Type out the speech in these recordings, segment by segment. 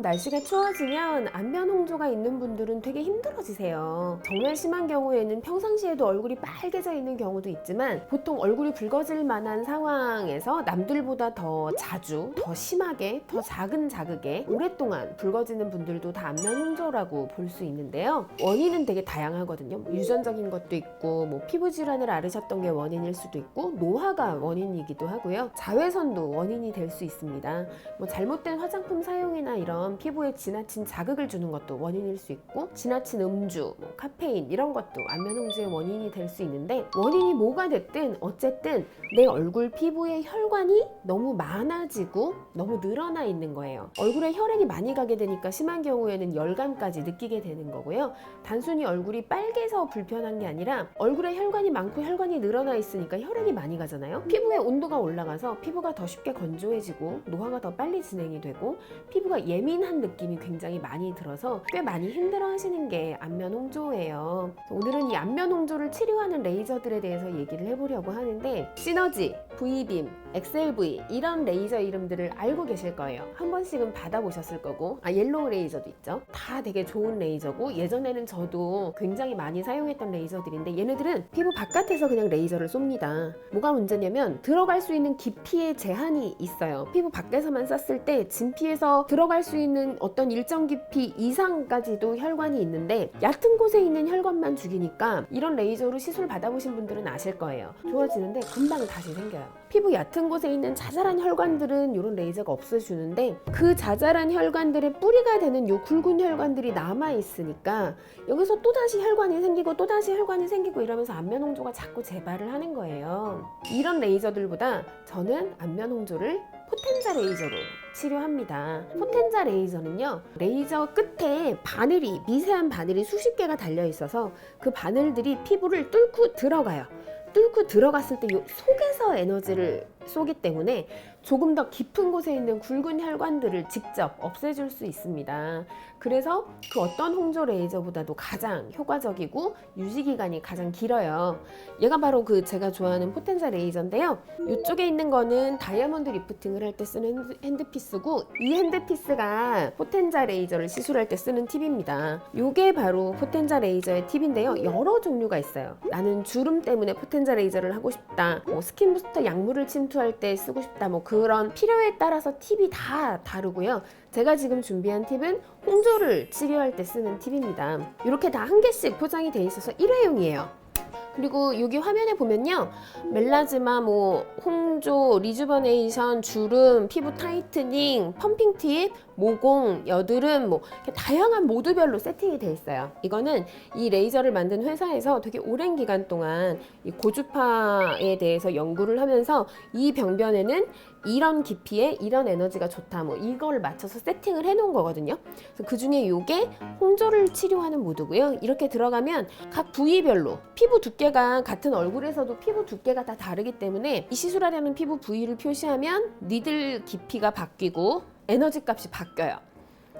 날씨가 추워지면 안면 홍조가 있는 분들은 되게 힘들어지세요. 정말 심한 경우에는 평상시에도 얼굴이 빨개져 있는 경우도 있지만 보통 얼굴이 붉어질 만한 상황에서 남들보다 더 자주, 더 심하게, 더 작은 자극에 오랫동안 붉어지는 분들도 다 안면 홍조라고 볼 수 있는데요. 원인은 되게 다양하거든요. 뭐 유전적인 것도 있고 뭐 피부 질환을 앓으셨던 게 원인일 수도 있고 노화가 원인이기도 하고요. 자외선도 원인이 될 수 있습니다. 뭐 잘못된 화장품 사용이나 이런 피부에 지나친 자극을 주는 것도 원인일 수 있고 지나친 음주, 뭐 카페인 이런 것도 안면 홍조의 원인이 될 수 있는데 원인이 뭐가 됐든 어쨌든 내 얼굴 피부의 혈관이 너무 많아지고 너무 늘어나 있는 거예요. 얼굴에 혈액이 많이 가게 되니까 심한 경우에는 열감까지 느끼게 되는 거고요. 단순히 얼굴이 빨개서 불편한 게 아니라 얼굴에 혈관이 많고 혈관이 늘어나 있으니까 혈액이 많이 가잖아요. 피부의 온도가 올라가서 피부가 더 쉽게 건조해지고 노화가 더 빨리 진행이 되고 피부가 예민 한 느낌이 굉장히 많이 들어서 꽤 많이 힘들어 하시는 게 안면 홍조예요. 오늘은 이 안면 홍조를 치료하는 레이저들에 대해서 얘기를 해보려고 하는데 시너지, V빔, XLV 이런 레이저 이름들을 알고 계실 거예요. 한 번씩은 받아보셨을 거고 아 옐로우 레이저도 있죠. 다 되게 좋은 레이저고 예전에는 저도 굉장히 많이 사용했던 레이저들인데 얘네들은 피부 바깥에서 그냥 레이저를 쏩니다. 뭐가 문제냐면 들어갈 수 있는 깊이의 제한이 있어요. 피부 밖에서만 썼을 때 진피에서 들어갈 수 있는 어떤 일정 깊이 이상까지도 혈관이 있는데 얕은 곳에 있는 혈관만 죽이니까 이런 레이저로 시술 받아보신 분들은 아실 거예요. 좋아지는데 금방 다시 생겨요. 피부 얕은 곳에 있는 자잘한 혈관들은 이런 레이저가 없애주는데 그 자잘한 혈관들의 뿌리가 되는 요 굵은 혈관들이 남아 있으니까 여기서 또 다시 혈관이 생기고 또 다시 혈관이 생기고 이러면서 안면 홍조가 자꾸 재발을 하는 거예요. 이런 레이저들보다 저는 안면 홍조를 포텐자 레이저로 치료합니다. 포텐자 레이저는요, 레이저 끝에 바늘이, 미세한 바늘이 수십 개가 달려 있어서 그 바늘들이 피부를 뚫고 들어가요. 뚫고 들어갔을 때요 속에 서 에너지를 쏘기 때문에 조금 더 깊은 곳에 있는 굵은 혈관들을 직접 없애줄 수 있습니다. 그래서 그 어떤 홍조 레이저보다도 가장 효과적이고 유지 기간이 가장 길어요. 얘가 바로 그 제가 좋아하는 포텐자 레이저인데요. 이쪽에 있는 거는 다이아몬드 리프팅을 할 때 쓰는 핸드- 핸드피스고 이 핸드피스가 포텐자 레이저를 시술할 때 쓰는 팁입니다. 이게 바로 포텐자 레이저의 팁인데요. 여러 종류가 있어요. 나는 주름 때문에 포텐자 레이저를 하고 싶다. 뭐 스킨 부스터 약물을 침투 할 때 쓰고 싶다. 뭐 그런 필요에 따라서 팁이 다 다르고요. 제가 지금 준비한 팁은 홍조를 치료할 때 쓰는 팁입니다. 이렇게 다 한 개씩 포장이 돼 있어서 일회용이에요. 그리고 여기 화면에 보면요. 멜라즈마, 뭐 홍조, 리주버네이션, 주름, 피부 타이트닝, 펌핑 팁, 모공, 여드름 뭐 다양한 모드별로 세팅이 돼 있어요. 이거는 이 레이저를 만든 회사에서 되게 오랜 기간 동안 이 고주파에 대해서 연구를 하면서 이 병변에는 이런 깊이에 이런 에너지가 좋다 뭐 이걸 맞춰서 세팅을 해 놓은 거거든요. 그 중에 요게 홍조를 치료하는 모드고요. 이렇게 들어가면 각 부위별로 피부 두께 가 같은 얼굴에서도 피부 두께가 다 다르기 때문에 이 시술하려는 피부 부위를 표시하면 니들 깊이가 바뀌고 에너지 값이 바뀌어요.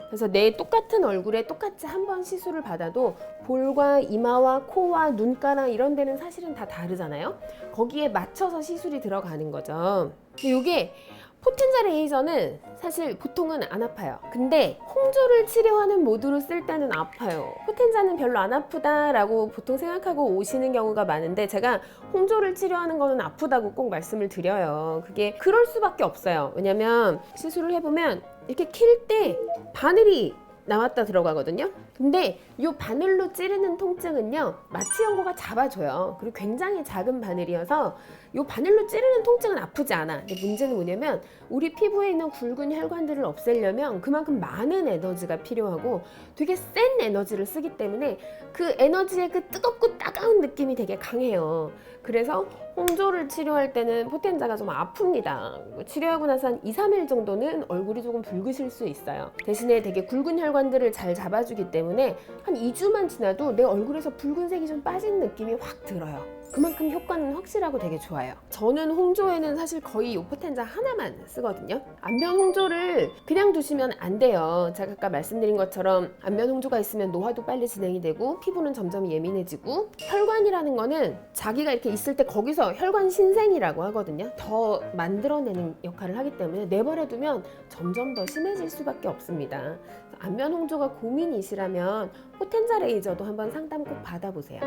그래서 내 똑같은 얼굴에 똑같이 한 번 시술을 받아도 볼과 이마와 코와 눈가랑 이런 데는 사실은 다 다르잖아요. 거기에 맞춰서 시술이 들어가는 거죠. 근데 이게 포텐자 레이저는 사실 보통은 안 아파요. 근데 홍조를 치료하는 모드로 쓸 때는 아파요. 포텐자는 별로 안 아프다라고 보통 생각하고 오시는 경우가 많은데 제가 홍조를 치료하는 거는 아프다고 꼭 말씀을 드려요. 그게 그럴 수밖에 없어요. 왜냐면 시술을 해보면 이렇게 킬 때 바늘이 나왔다 들어가거든요. 근데 이 바늘로 찌르는 통증은요 마취 연고가 잡아줘요. 그리고 굉장히 작은 바늘이어서 이 바늘로 찌르는 통증은 아프지 않아. 근데 문제는 뭐냐면 우리 피부에 있는 굵은 혈관들을 없애려면 그만큼 많은 에너지가 필요하고 되게 센 에너지를 쓰기 때문에 그 에너지의 그 뜨겁고 따가운 느낌이 되게 강해요. 그래서 홍조를 치료할 때는 포텐자가 좀 아픕니다. 치료하고 나서 한 2, 3일 정도는 얼굴이 조금 붉으실 수 있어요. 대신에 되게 굵은 혈관들을 잘 잡아주기 때문에 한 2주만 지나도 내 얼굴에서 붉은색이 좀 빠진 느낌이 확 들어요. 그만큼 효과는 확실하고 되게 좋아요. 저는 홍조에는 사실 거의 요포텐자 하나만 쓰거든요. 안면 홍조를 그냥 두시면 안 돼요. 제가 아까 말씀드린 것처럼 안면 홍조가 있으면 노화도 빨리 진행이 되고 피부는 점점 예민해지고 혈관이라는 거는 자기가 이렇게 있을 때 거기서 혈관 신생이라고 하거든요. 더 만들어내는 역할을 하기 때문에 내버려 두면 점점 더 심해질 수밖에 없습니다. 안면 홍조가 고민이시라면 포텐자 레이저도 한번 상담 꼭 받아보세요.